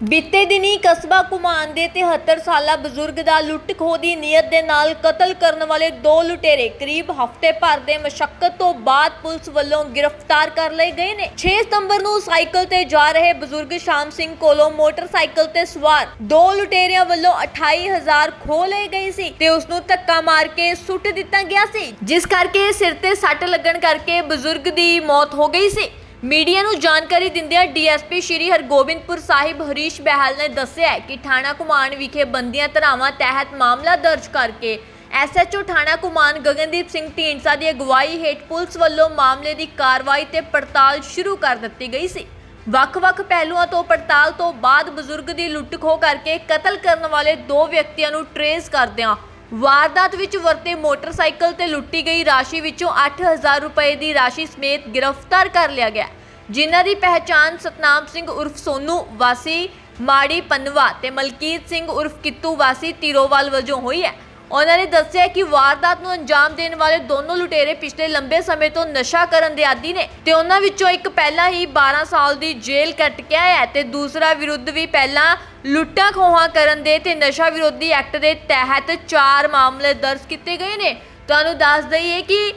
ਬੀਤੇ ਦਿਨੀ ਕਸਬਾ ਕੁਮਾਨ ਦੇ 73 ਸਾਲਾ ਬਜ਼ੁਰਗ ਦਾ ਲੁੱਟ ਖੋਹ ਦੀ ਨੀਅਤ ਦੇ ਨਾਲ ਕਤਲ ਕਰਨ ਵਾਲੇ ਦੋ ਲੁਟੇਰੇ ਕਰੀਬ ਹਫ਼ਤੇ ਭਰ ਦੇ ਮਸ਼ੱਕਤ ਤੋਂ ਬਾਅਦ ਪੁਲਿਸ ਵੱਲੋਂ ਗ੍ਰਿਫਤਾਰ ਕਰ ਲਏ ਗਏ ਨੇ। 6 ਸਤੰਬਰ ਨੂੰ ਸਾਈਕਲ ਤੇ ਜਾ ਰਹੇ ਬਜ਼ੁਰਗ ਸ਼ਾਮ ਸਿੰਘ ਕੋਲੋਂ ਮੋਟਰਸਾਈਕਲ ਤੇ ਸਵਾਰ ਦੋ ਲੁਟੇਰਿਆਂ ਵੱਲੋਂ 28000 ਖੋਹ ਲਏ ਗਏ ਸੀ ਤੇ ਉਸ ਨੂੰ ਧੱਕਾ ਮਾਰ ਕੇ ਸੁੱਟ ਦਿੱਤਾ ਗਿਆ ਸੀ, ਜਿਸ ਕਰਕੇ ਸਿਰ ਤੇ ਸੱਟ ਲੱਗਣ ਕਰਕੇ ਬਜ਼ੁਰਗ ਦੀ ਮੌਤ ਹੋ ਗਈ ਸੀ। ਮੀਡੀਆ ਨੂੰ ਜਾਣਕਾਰੀ ਦਿੰਦਿਆਂ ਡੀਐਸਪੀ ਸ਼੍ਰੀ ਹਰਗੋਬਿੰਦਪੁਰ ਸਾਹਿਬ ਹਰੀਸ਼ ਬਹਿਲ ਨੇ ਦੱਸਿਆ ਕਿ ਥਾਣਾ ਕੁਮਾਨ ਵਿਖੇ ਬੰਦੀਆਂ ਧਰਾਵਾਂ ਤਹਿਤ ਮਾਮਲਾ ਦਰਜ ਕਰਕੇ ਐਸਐਚਓ ਥਾਣਾ ਕੁਮਾਨ ਗਗਨਦੀਪ ਸਿੰਘ ਢੀਂਡਸਾ ਦੀ ਅਗਵਾਈ ਹੇਠ ਪੁਲਿਸ ਵੱਲੋਂ ਮਾਮਲੇ ਦੀ ਕਾਰਵਾਈ ਤੇ ਪੜਤਾਲ ਸ਼ੁਰੂ ਕਰ ਦਿੱਤੀ ਗਈ ਸੀ। ਵੱਖ-ਵੱਖ ਪਹਿਲੂਆਂ ਤੋਂ ਪੜਤਾਲ ਤੋਂ ਬਾਅਦ ਬਜ਼ੁਰਗ ਦੀ ਲੁੱਟ ਖੋਹ ਕਰਕੇ ਕਤਲ ਕਰਨ ਵਾਲੇ ਦੋ ਵਿਅਕਤੀਆਂ ਨੂੰ ਟਰੇਸ ਕਰਦਿਆਂ ਵਾਰਦਾਤ ਵਿੱਚ ਵਰਤੇ ਮੋਟਰਸਾਈਕਲ ਤੇ ਲੁੱਟੀ ਗਈ ਰਾਸ਼ੀ ਵਿੱਚੋਂ 8000 ਰੁਪਏ ਦੀ ਰਾਸ਼ੀ ਸਮੇਤ ਗ੍ਰਿਫਤਾਰ ਕਰ ਲਿਆ ਗਿਆ। ਜਿਨ੍ਹਾਂ ਦੀ ਪਹਿਚਾਣ ਸਤਨਾਮ ਸਿੰਘ ਉਰਫ ਸੋਨੂ ਵਾਸੀ, ਮਾੜੀ ਪਨਵਾ ਤੇ ਮਲਕੀਤ ਸਿੰਘ ਉਰਫ ਕਿੱਤੂ ਵਾਸੀ ਤਿਰੋਵਾਲ ਵਜੋਂ ਹੋਈ ਹੈ। ਉਹਨਾਂ ਨੇ ਦੱਸਿਆ ਕਿ ਵਾਰਦਾਤ ਨੂੰ ਅੰਜਾਮ ਦੇਣ ਵਾਲੇ ਦੋਨੋਂ ਲੁਟੇਰੇ ਪਿਛਲੇ ਲੰਬੇ ਸਮੇਂ ਤੋਂ ਨਸ਼ਾ ਕਰਨ ਦੇ ਆਦੀ ਨੇ ਤੇ ਉਹਨਾਂ ਵਿੱਚੋਂ ਇੱਕ ਪਹਿਲਾਂ ਹੀ 12 ਸਾਲ ਦੀ ਜੇਲ੍ਹ ਕੱਟ ਕੇ ਹੈ ਤੇ ਦੂਸਰਾ ਵਿਰੁੱਧ ਵੀ ਪਹਿਲਾਂ ਲੁੱਟਾਂ ਖੋਹਾਂ ਕਰਨ ਦੇ ਤੇ ਨਸ਼ਾ ਵਿਰੋਧੀ ਐਕਟ ਦੇ ਤਹਿਤ 4 ਮਾਮਲੇ ਦਰਜ ਕੀਤੇ ਗਏ ਨੇ। ਤੁਹਾਨੂੰ ਦੱਸ ਦਈਏ ਕਿ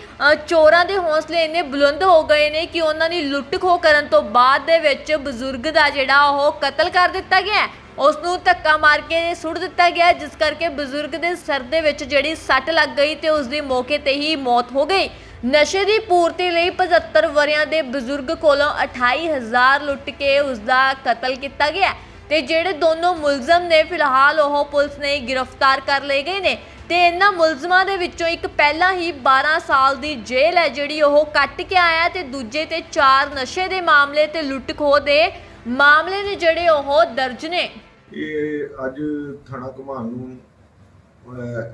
ਚੋਰਾਂ ਦੇ ਹੌਸਲੇ ਇੰਨੇ ਬੁਲੰਦ ਹੋ ਗਏ ਨੇ ਕਿ ਉਹਨਾਂ ਦੀ ਲੁੱਟ ਖੋਹ ਕਰਨ ਤੋਂ ਬਾਅਦ ਦੇ ਵਿੱਚ ਬਜ਼ੁਰਗ ਦਾ ਜਿਹੜਾ ਉਹ ਕਤਲ ਕਰ ਦਿੱਤਾ ਗਿਆ ਉਸ ਨੂੰ ਧੱਕਾ ਮਾਰ ਕੇ ਸੁੱਟ ਦਿੱਤਾ ਗਿਆ, ਜਿਸ ਕਰਕੇ ਬਜ਼ੁਰਗ ਦੇ ਸਿਰ ਦੇ ਵਿੱਚ ਜਿਹੜੀ ਸੱਟ ਲੱਗ ਗਈ ਤੇ ਉਸ ਦੀ ਮੌਕੇ ਤੇ ਹੀ ਮੌਤ ਹੋ ਗਈ। ਨਸ਼ੇ ਦੀ ਪੂਰਤੀ ਲਈ 75 ਵਰਿਆਂ ਦੇ ਬਜ਼ੁਰਗ ਕੋਲੋਂ 28000 ਲੁੱਟ ਕੇ ਉਸ ਦਾ ਕਤਲ ਕੀਤਾ ਗਿਆ ਤੇ ਜਿਹੜੇ ਦੋਨੋਂ ਮੁਲਜ਼ਮ ਨੇ, ਫਿਲਹਾਲ ਉਹ ਪੁਲਿਸ ਨੇ ਗ੍ਰਿਫਤਾਰ ਕਰ ਲਏ ਗਏ ਨੇ ਤੇ ਇਹਨਾਂ ਮੁਲਜ਼ਮਾਂ ਦੇ ਵਿੱਚੋਂ ਇੱਕ ਪਹਿਲਾਂ ਹੀ 12 ਸਾਲ ਦੀ ਜੇਲ੍ਹ ਹੈ, ਜਿਹੜੀ ਉਹ ਕੱਟ ਕੇ ਆਇਆ ਤੇ ਦੂਜੇ ਤੇ ਚਾਰ ਨਸ਼ੇ ਦੇ ਮਾਮਲੇ ਤੇ ਲੁੱਟ ਖੋਹ ਦੇ ਮਾਮਲੇ ਨੇ ਜਿਹੜੇ ਉਹ ਦਰਜ ਨੇ। ਇਹ ਅੱਜ ਥਾਣਾ ਘੁਮਾਣ ਨੂੰ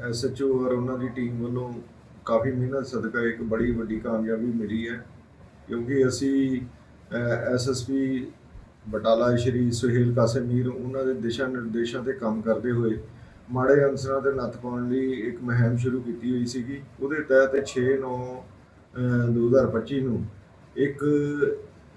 ਐਸਐਚਓ ਔਰ ਉਹਨਾਂ ਦੀ ਟੀਮ ਵੱਲੋਂ ਕਾਫੀ ਮਿਹਨਤ, ਸਦਕਾ ਇੱਕ ਬੜੀ ਵੱਡੀ ਕਾਮਯਾਬੀ ਮਿਲੀ ਹੈ। ਕਿਉਂਕਿ ਅਸੀਂ ਐਸਐਸਪੀ ਬਟਾਲਾ ਸ਼੍ਰੀ ਸੁਹੇਲ ਕਾਸਿਮੀਰ, ਉਹਨਾਂ ਦੇ ਦਿਸ਼ਾ ਨਿਰਦੇਸ਼ਾਂ ਤੇ ਕੰਮ ਕਰਦੇ ਹੋਏ ਮਾੜੇ ਅਨਸਰਾਂ ਤੇ ਨੱਥ ਪਾਉਣ ਲਈ ਇੱਕ ਮੁਹਿੰਮ ਸ਼ੁਰੂ ਕੀਤੀ ਹੋਈ ਸੀਗੀ। ਉਹਦੇ ਤਹਿਤ 6 9 2025 ਨੂੰ ਇੱਕ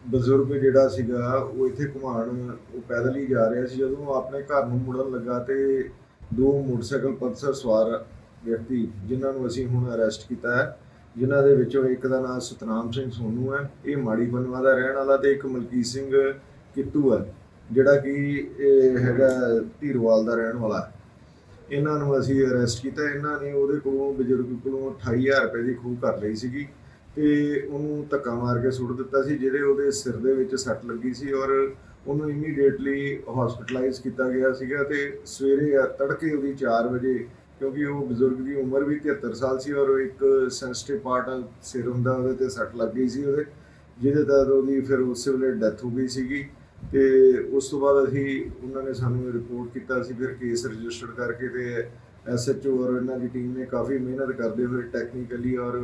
ਬਜ਼ੁਰਗ ਜਿਹੜਾ ਸੀਗਾ, ਉਹ ਇੱਥੇ ਘੁਮਾਣ, ਉਹ ਪੈਦਲ ਹੀ ਜਾ ਰਿਹਾ ਸੀ। ਜਦੋਂ ਆਪਣੇ ਘਰ ਨੂੰ ਮੁੜਨ ਲੱਗਾ ਤੇ ਦੋ ਮੋਟਰਸਾਈਕਲ ਪਲਸਰ ਸਵਾਰ ਵਿਅਕਤੀ, ਜਿਨ੍ਹਾਂ ਨੂੰ ਅਸੀਂ ਹੁਣ ਅਰੈਸਟ ਕੀਤਾ ਹੈ, ਜਿਨ੍ਹਾਂ ਦੇ ਵਿੱਚੋਂ ਇੱਕ ਦਾ ਨਾਮ ਸਤਨਾਮ ਸਿੰਘ ਸੋਨੂ ਹੈ, ਇਹ ਮਾੜੀ ਬਨਵਾ ਦਾ ਰਹਿਣ ਵਾਲਾ ਤੇ ਇੱਕ ਮਲਕੀਤ ਸਿੰਘ ਕਿੱਤੂ ਹੈ, ਜਿਹੜਾ ਕਿ ਹੈਗਾ ਧੀਰਵਾਲ ਦਾ ਰਹਿਣ ਵਾਲਾ ਹੈ। ਇਹਨਾਂ ਨੂੰ ਅਸੀਂ ਅਰੈਸਟ ਕੀਤਾ। ਇਹਨਾਂ ਨੇ ਉਹਦੇ ਕੋਲੋਂ ਬਜ਼ੁਰਗ ਕੋਲੋਂ 28000 ਰੁਪਏ ਦੀ ਖੂਹ ਕਰ ਲਈ ਸੀਗੀ। ਤੇ ਉਹਨੂੰ ਧੱਕਾ ਮਾਰ ਕੇ ਸੁੱਟ ਦਿੱਤਾ ਸੀ, ਜਿਹੜੇ ਉਹਦੇ ਸਿਰ ਦੇ ਵਿੱਚ ਸੱਟ ਲੱਗੀ ਸੀ ਔਰ ਉਹਨੂੰ ਇਮੀਡੀਏਟਲੀ ਹਸਪੀਟਲਾਈਜ਼ ਕੀਤਾ ਗਿਆ ਸੀਗਾ ਤੇ ਸਵੇਰੇ ਤੜਕੇ ਉਹਦੀ 4 ਵਜੇ, ਕਿਉਂਕਿ ਉਹ ਬਜ਼ੁਰਗ ਦੀ ਉਮਰ ਵੀ 73 ਸਾਲ ਸੀ ਔਰ ਉਹ ਇੱਕ ਸੈਂਸਿਟਿਵ ਪਾਰਟ ਸਿਰ ਹੁੰਦਾ ਉਹਦੇ ਤੇ ਸੱਟ ਲੱਗ ਗਈ ਸੀ ਉਹਦੇ, ਜਿਹਦੇ ਤਹਿਤ ਉਹਦੀ ਫਿਰ ਉਸੇ ਵੇਲੇ ਡੈਥ ਹੋ ਗਈ ਸੀਗੀ ਤੇ ਉਸ ਤੋਂ ਬਾਅਦ ਅਸੀਂ ਉਹਨਾਂ ਨੇ ਸਾਨੂੰ ਰਿਪੋਰਟ ਕੀਤਾ ਸੀ ਫਿਰ ਕੇਸ ਰਜਿਸਟਰ ਕਰਕੇ ਤੇ ਐਸਐਚਓ ਔਰ ਇਹਨਾਂ ਦੀ ਟੀਮ ਨੇ ਕਾਫੀ ਮਿਹਨਤ ਕਰਦੇ ਹੋਏ ਟੈਕਨੀਕਲੀ ਔਰ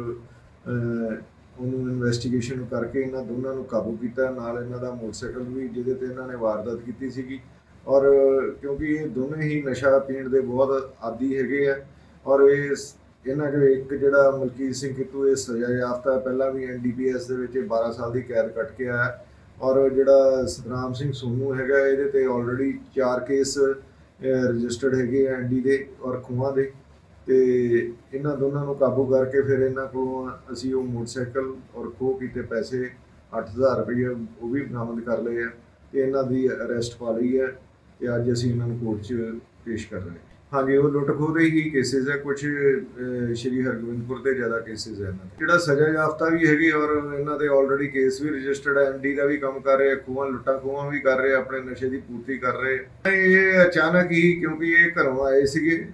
ਉਹਨੂੰ ਇਨਵੈਸਟੀਗੇਸ਼ਨ ਕਰਕੇ ਇਹਨਾਂ ਦੋਨਾਂ ਨੂੰ ਕਾਬੂ ਕੀਤਾ। ਨਾਲ ਇਹਨਾਂ ਦਾ ਮੋਟਰਸਾਈਕਲ ਵੀ, ਜਿਹਦੇ ਤੇ ਇਹਨਾਂ ਨੇ ਵਾਰਦਾਤ ਕੀਤੀ ਸੀਗੀ। ਔਰ ਕਿਉਂਕਿ ਇਹ ਦੋਨੇ ਹੀ ਨਸ਼ਾ ਪੀਣ ਦੇ ਬਹੁਤ ਆਦੀ ਹੈਗੇ ਆ। ਔਰ ਇਹ ਇਹਨਾਂ ਦੇ ਇੱਕ ਜਿਹੜਾ ਮਲਕੀਤ ਸਿੰਘ ਕਿਤੂ, ਇਹ ਸਜ਼ਾ ਯਾਫਤਾ ਪਹਿਲਾਂ ਵੀ ਐਨਡੀਪੀਐਸ ਦੇ ਵਿੱਚ ਇਹ 12 ਸਾਲ ਦੀ ਕੈਦ ਕੱਟ ਕੇ ਆਇਆ। ਔਰ ਜਿਹੜਾ ਸਤਨਾਮ ਸਿੰਘ ਸੋਨੂ ਹੈਗਾ, ਇਹਦੇ ਤੇ ਆਲਰੇਡੀ 4 ਕੇਸ ਰਜਿਸਟਰਡ ਹੈਗੇ ਆ ਐਨਡੀ ਦੇ ਔਰ ਖੂਹਾਂ ਦੇ। ਤੇ ਇਹਨਾਂ ਦੋਨਾਂ ਨੂੰ ਕਾਬੂ ਕਰਕੇ ਫਿਰ ਇਹਨਾਂ ਕੋਲੋਂ ਅਸੀਂ ਉਹ ਮੋਟਰਸਾਈਕਲ ਔਰ ਖੋਹ ਕੀਤੇ ਪੈਸੇ 8000 ਰੁਪਏ ਉਹ ਵੀ ਬਰਾਮਦ ਕਰ ਲਏ ਆ ਤੇ ਇਹਨਾਂ ਦੀ ਅਰੈਸਟ ਪਾ ਲਈ ਹੈ ਤੇ ਅੱਜ ਅਸੀਂ ਇਹਨਾਂ ਨੂੰ ਕੋਰਟ 'ਚ ਪੇਸ਼ ਕਰ ਰਹੇ ਹਾਂ। ਹਾਂਜੀ, ਉਹ ਲੁੱਟ ਖੋਹ ਦੇ ਹੀ ਕੇਸਿਸ ਹੈ ਕੁਝ ਸ਼੍ਰੀ ਹਰਗੋਬਿੰਦਪੁਰ ਦੇ ਜ਼ਿਆਦਾ ਕੇਸਿਸ ਹੈ ਇਹਨਾਂ ਦੇ। ਜਿਹੜਾ ਸਜ਼ਾ ਯਾਫਤਾ ਵੀ ਹੈਗੇ ਔਰ ਇਹਨਾਂ ਦੇ ਆਲਰੇਡੀ ਕੇਸ ਵੀ ਰਜਿਸਟਰਡ ਹੈ ਐਮਡੀ ਦਾ ਵੀ ਕੰਮ ਕਰ ਰਹੇ ਖੂਹਾਂ ਲੁੱਟਾਂ ਖੂਹਾਂ ਵੀ ਕਰ ਰਹੇ ਆਪਣੇ ਨਸ਼ੇ ਦੀ ਪੂਰਤੀ ਕਰ ਰਹੇ ਇਹ ਅਚਾਨਕ ਹੀ ਕਿਉਂਕਿ ਇਹ ਘਰੋਂ ਆਏ ਸੀਗੇ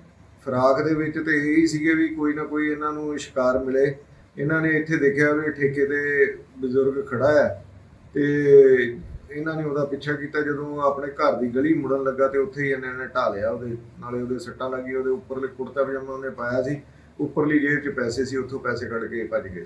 ਫਰਾਕ ਦੇ ਵਿੱਚ ਤੇ ਇਹ ਹੀ ਸੀਗੇ ਵੀ ਕੋਈ ਨਾ ਕੋਈ ਇਹਨਾਂ ਨੂੰ ਸ਼ਿਕਾਰ ਮਿਲੇ। ਇਹਨਾਂ ਨੇ ਇੱਥੇ ਦੇਖਿਆ ਵੀ ਠੇਕੇ ਤੇ ਬਜ਼ੁਰਗ ਖੜਾ ਹੈ ਤੇ ਇਹਨਾਂ ਨੇ ਉਹਦਾ ਪਿੱਛਾ ਕੀਤਾ ਜਦੋਂ ਆਪਣੇ ਘਰ ਦੀ ਗਲੀ ਮੁੜਨ ਲੱਗਾ ਤੇ ਉੱਥੇ ਹੀ ਇਹਨਾਂ ਨੇ ਢਾ ਲਿਆ ਉਹਦੇ, ਨਾਲੇ ਉਹਦੇ ਸੱਟਾਂ ਲੱਗੀ ਉਹਦੇ ਉੱਪਰਲੇ ਕੁੜਤਾ ਪਜਾਮਾ ਉਹਨੇ ਪਾਇਆ ਸੀ। ਉੱਪਰਲੀ ਜੇਬ 'ਚ ਪੈਸੇ ਸੀ, ਉੱਥੋਂ ਪੈਸੇ ਕੱਢ ਕੇ ਭੱਜ ਗਏ ਸੀ।